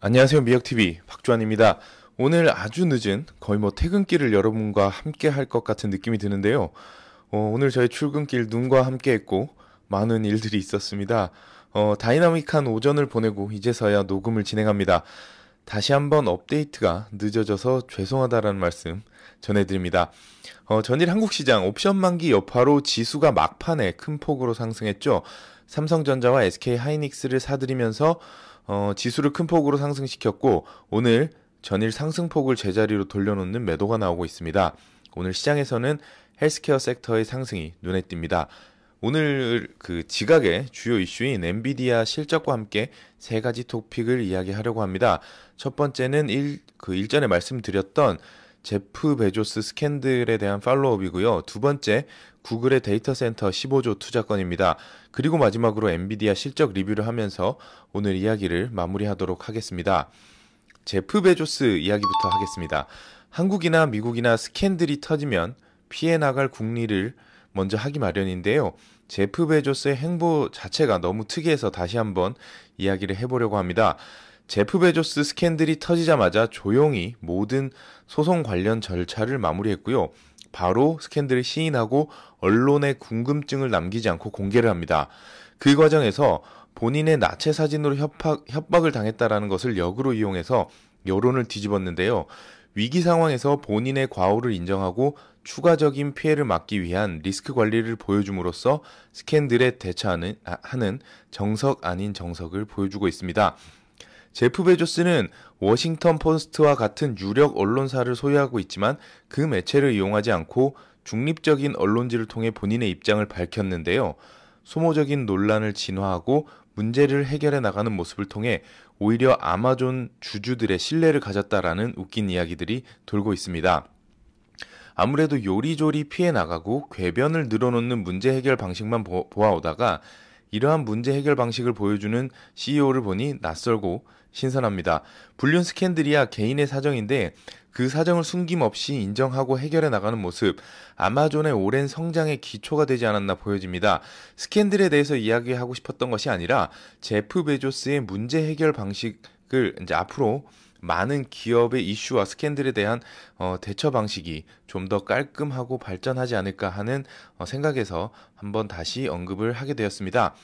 안녕하세요 미역TV 박주환입니다. 오늘 아주 늦은 거의 뭐 퇴근길을 여러분과 함께 할 것 같은 느낌이 드는데요. 어, 오늘 저희 출근길 눈과 함께 했고 많은 일들이 있었습니다. 어, 다이나믹한 오전을 보내고 이제서야 녹음을 진행합니다. 다시 한번 업데이트가 늦어져서 죄송하다라는 말씀 전해드립니다. 어, 전일 한국 시장 옵션 만기 여파로 지수가 막판에 큰 폭으로 상승했죠. 삼성전자와 SK 하이닉스를 사들이면서 어, 지수를 큰 폭으로 상승시켰고 오늘 전일 상승폭을 제자리로 돌려놓는 매도가 나오고 있습니다. 오늘 시장에서는 헬스케어 섹터의 상승이 눈에 띕니다. 오늘 그 지각의 주요 이슈인 엔비디아 실적과 함께 세 가지 토픽을 이야기하려고 합니다. 첫 번째는 일, 그 일전에 말씀드렸던 제프 베조스 스캔들에 대한 팔로업이고요. 두 번째, 구글의 데이터 센터 15조 투자 건입니다. 그리고 마지막으로 엔비디아 실적 리뷰를 하면서 오늘 이야기를 마무리하도록 하겠습니다. 제프 베조스 이야기부터 하겠습니다. 한국이나 미국이나 스캔들이 터지면 피해 나갈 국리를 먼저 하기 마련인데요. 제프 베조스의 행보 자체가 너무 특이해서 다시 한번 이야기를 해보려고 합니다. 제프 베조스 스캔들이 터지자마자 조용히 모든 소송 관련 절차를 마무리했고요. 바로 스캔들을 시인하고 언론에 궁금증을 남기지 않고 공개를 합니다. 그 과정에서 본인의 나체 사진으로 협박, 협박을 당했다라는 것을 역으로 이용해서 여론을 뒤집었는데요. 위기 상황에서 본인의 과오를 인정하고 추가적인 피해를 막기 위한 리스크 관리를 보여줌으로써 스캔들에 대처하는 하는 정석 아닌 정석을 보여주고 있습니다. 제프 베조스는 워싱턴 포스트와 같은 유력 언론사를 소유하고 있지만 그 매체를 이용하지 않고 중립적인 언론지를 통해 본인의 입장을 밝혔는데요. 소모적인 논란을 진화하고 문제를 해결해 나가는 모습을 통해 오히려 아마존 주주들의 신뢰를 가졌다라는 웃긴 이야기들이 돌고 있습니다. 아무래도 요리조리 피해 나가고 궤변을 늘어놓는 문제 해결 방식만 보, 보아오다가 이러한 문제 해결 방식을 보여주는 CEO를 보니 낯설고 신선합니다. 불륜 스캔들이야 개인의 사정인데 그 사정을 숨김없이 인정하고 해결해 나가는 모습, 아마존의 오랜 성장의 기초가 되지 않았나 보여집니다. 스캔들에 대해서 이야기하고 싶었던 것이 아니라 제프 베조스의 문제 해결 방식을 이제 앞으로 많은 기업의 이슈와 스캔들에 대한 어, 대처 방식이 좀 더 깔끔하고 발전하지 않을까 하는 어, 생각에서 한번 다시 언급을 하게 되었습니다.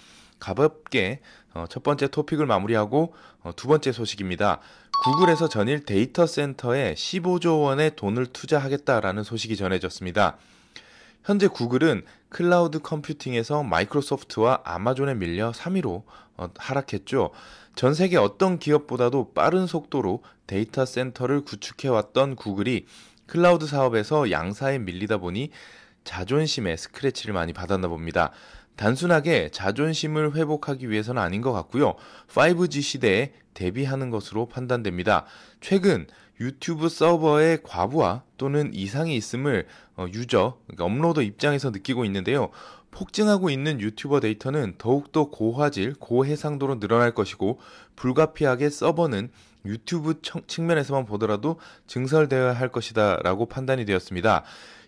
가볍게 어, 첫 번째 토픽을 마무리하고 어, 두 번째 소식입니다. 구글에서 전일 데이터 센터에 15조 원의 돈을 투자하겠다라는 소식이 전해졌습니다. 현재 구글은 클라우드 컴퓨팅에서 마이크로소프트와 아마존에 밀려 3위로 어, 하락했죠. 전 세계 어떤 기업보다도 빠른 속도로 데이터 센터를 구축해왔던 구글이 클라우드 사업에서 양사에 밀리다 보니 자존심에 스크래치를 많이 받았나 봅니다. 단순하게 자존심을 회복하기 위해서는 아닌 것 같고요. 5G 시대에 대비하는 것으로 판단됩니다. 최근 유튜브 서버의 과부하 또는 이상이 있음을 어, 유저, 그러니까 업로더 입장에서 느끼고 있는데요. 폭증하고 있는 유튜버 데이터는 더욱더 고화질, 고해상도로 늘어날 것이고 불가피하게 서버는 유튜브 측면에서만 보더라도 증설되어야 할 것이다 라고 판단이 되었습니다.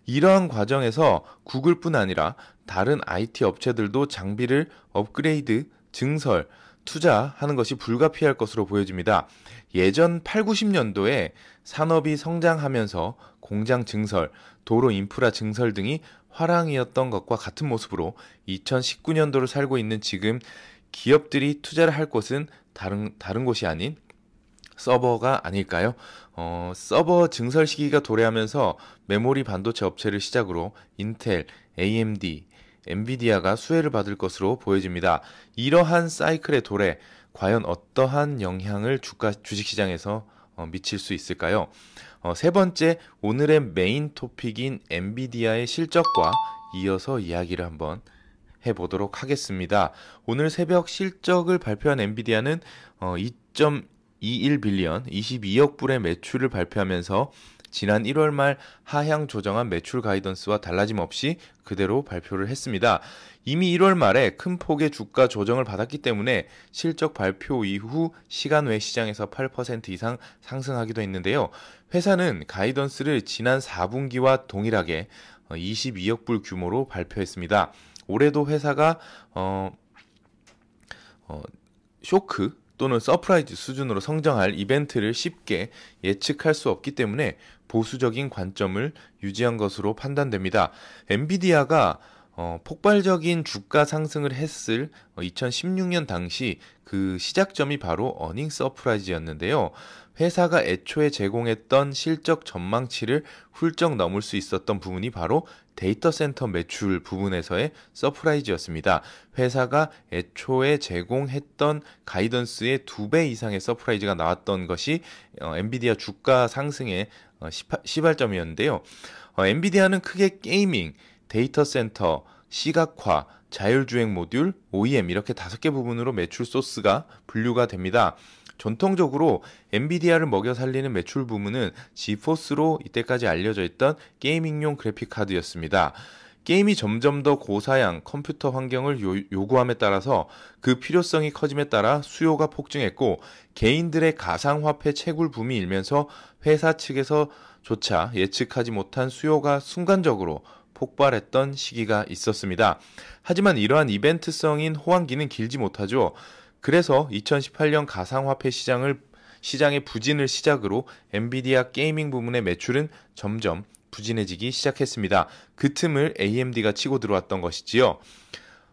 이러한 과정에서 구글뿐 아니라 다른 IT 업체들도 장비를 업그레이드, 증설, 투자하는 것이 불가피할 것으로 보여집니다. 예전 8, 90년도에 산업이 성장하면서 공장 증설, 도로 인프라 증설 등이 화랑이었던 것과 같은 모습으로 2019년도를 살고 있는 지금 기업들이 투자를 할 곳은 다른, 다른 곳이 아닌 서버가 아닐까요? 어, 서버 증설 시기가 도래하면서 메모리 반도체 업체를 시작으로 인텔, AMD, 엔비디아가 수혜를 받을 것으로 보여집니다. 이러한 사이클의 도래, 과연 어떠한 영향을 주가 주식시장에서 어, 미칠 수 있을까요? 어, 세 번째, 오늘의 메인 토픽인 엔비디아의 실적과 이어서 이야기를 한번 해보도록 하겠습니다. 오늘 새벽 실적을 발표한 엔비디아는 어, 2.21 빌리언, 22억 불의 매출을 발표하면서 지난 1월 말 하향 조정한 매출 가이던스와 달라짐 없이 그대로 발표를 했습니다. 이미 1월 말에 큰 폭의 주가 조정을 받았기 때문에 실적 발표 이후 시간 외 시장에서 8% 이상 상승하기도 했는데요. 회사는 가이던스를 지난 4분기와 동일하게 22억 불 규모로 발표했습니다. 올해도 회사가 어, 어, 쇼크 또는 서프라이즈 수준으로 성장할 이벤트를 쉽게 예측할 수 없기 때문에 보수적인 관점을 유지한 것으로 판단됩니다. 엔비디아가 어, 폭발적인 주가 상승을 했을 2016년 당시 그 시작점이 바로 어닝 서프라이즈였는데요. 회사가 애초에 제공했던 실적 전망치를 훌쩍 넘을 수 있었던 부분이 바로 데이터 센터 매출 부분에서의 서프라이즈였습니다. 회사가 애초에 제공했던 가이던스의 두 배 이상의 서프라이즈가 나왔던 것이 어, 엔비디아 주가 상승의 어, 시발점이었는데요. 어, 엔비디아는 크게 게이밍, 데이터 센터, 시각화, 자율주행 모듈, OEM 이렇게 다섯 개 부분으로 매출 소스가 분류가 됩니다. 전통적으로 엔비디아를 먹여 살리는 매출 부문은 지포스로 이때까지 알려져 있던 게이밍용 그래픽 카드였습니다. 게임이 점점 더 고사양 컴퓨터 환경을 요, 구함에 따라서 그 필요성이 커짐에 따라 수요가 폭증했고 개인들의 가상화폐 채굴 붐이 일면서 회사 측에서조차 예측하지 못한 수요가 순간적으로 폭발했던 시기가 있었습니다. 하지만 이러한 이벤트성인 호황기는 길지 못하죠. 그래서 2018년 가상화폐 시장을 시장의 부진을 시작으로 엔비디아 게이밍 부문의 매출은 점점 부진해지기 시작했습니다. 그 틈을 AMD가 치고 들어왔던 것이지요.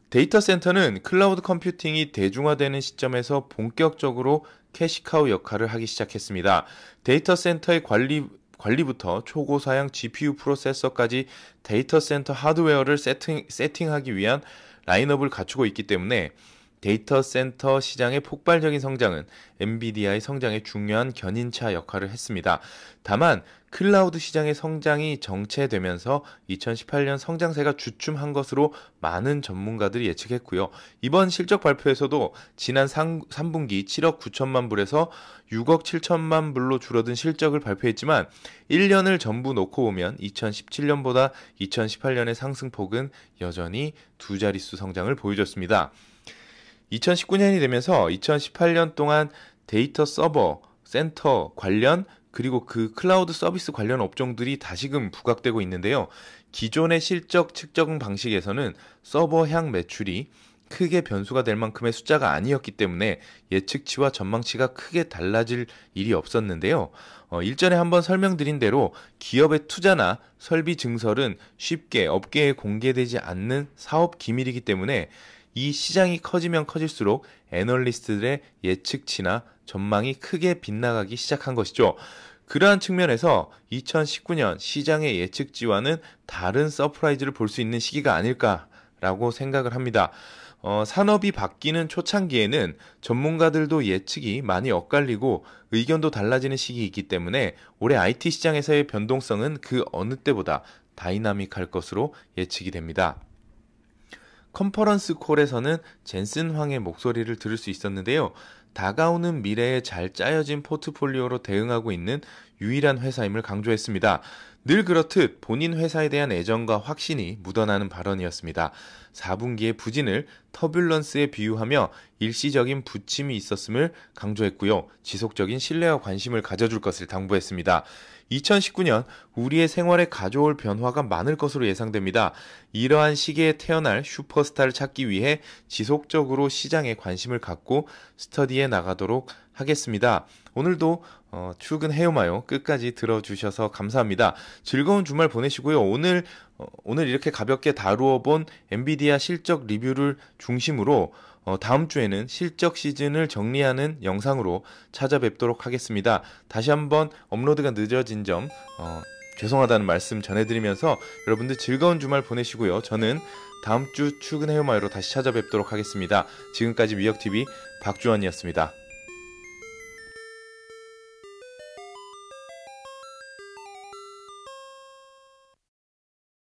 데이터 센터는 클라우드 컴퓨팅이 대중화되는 시점에서 본격적으로 캐시카우 역할을 하기 시작했습니다. 데이터 센터의 관리 관리부터 초고사양 GPU 프로세서까지 데이터 센터 하드웨어를 세팅, 세팅하기 위한 라인업을 갖추고 있기 때문에 데이터 센터 시장의 폭발적인 성장은 엔비디아의 성장에 중요한 견인차 역할을 했습니다. 다만 클라우드 시장의 성장이 정체되면서 2018년 성장세가 주춤한 것으로 많은 전문가들이 예측했고요. 이번 실적 발표에서도 지난 3, 분기 7억 9천만 불에서 6억 7천만 불로 줄어든 실적을 발표했지만 1년을 전부 놓고 보면 2017년보다 2018년의 상승폭은 여전히 두 자릿수 성장을 보여줬습니다. 2019년이 되면서 2018년 동안 데이터 서버, 센터 관련 그리고 그 클라우드 서비스 관련 업종들이 다시금 부각되고 있는데요. 기존의 실적 측정 방식에서는 서버 향 매출이 크게 변수가 될 만큼의 숫자가 아니었기 때문에 예측치와 전망치가 크게 달라질 일이 없었는데요. 어, 일전에 한번 설명드린 대로 기업의 투자나 설비 증설은 쉽게 업계에 공개되지 않는 사업 기밀이기 때문에 이 시장이 커지면 커질수록 애널리스트들의 예측치나 전망이 크게 빗나가기 시작한 것이죠. 그러한 측면에서 2019년 시장의 예측치와는 다른 서프라이즈를 볼 수 있는 시기가 아닐까라고 생각을 합니다. 어, 산업이 바뀌는 초창기에는 전문가들도 예측이 많이 엇갈리고 의견도 달라지는 시기이기 때문에 올해 IT 시장에서의 변동성은 그 어느 때보다 다이나믹할 것으로 예측이 됩니다. 컨퍼런스 콜에서는 젠슨 황의 목소리를 들을 수 있었는데요. 다가오는 미래에 잘 짜여진 포트폴리오로 대응하고 있는 유일한 회사임을 강조했습니다. 늘 그렇듯 본인 회사에 대한 애정과 확신이 묻어나는 발언이었습니다. 4분기의 부진을 터뷸런스에 비유하며 일시적인 부침이 있었음을 강조했고요. 지속적인 신뢰와 관심을 가져줄 것을 당부했습니다. 2019년 우리의 생활에 가져올 변화가 많을 것으로 예상됩니다. 이러한 시기에 태어날 슈퍼스타를 찾기 위해 지속적으로 시장에 관심을 갖고 스터디에 나가도록 하겠습니다. 오늘도 어, 출근해요마요 끝까지 들어주셔서 감사합니다. 즐거운 주말 보내시고요. 오늘 어, 오늘 이렇게 가볍게 다루어 본 엔비디아 실적 리뷰를 중심으로 어, 다음 주에는 실적 시즌을 정리하는 영상으로 찾아뵙도록 하겠습니다. 다시 한번 업로드가 늦어진 점 어, 죄송하다는 말씀 전해드리면서 여러분들 즐거운 주말 보내시고요. 저는 다음 주 출근해요마요로 다시 찾아뵙도록 하겠습니다. 지금까지 위역TV 박주원이었습니다.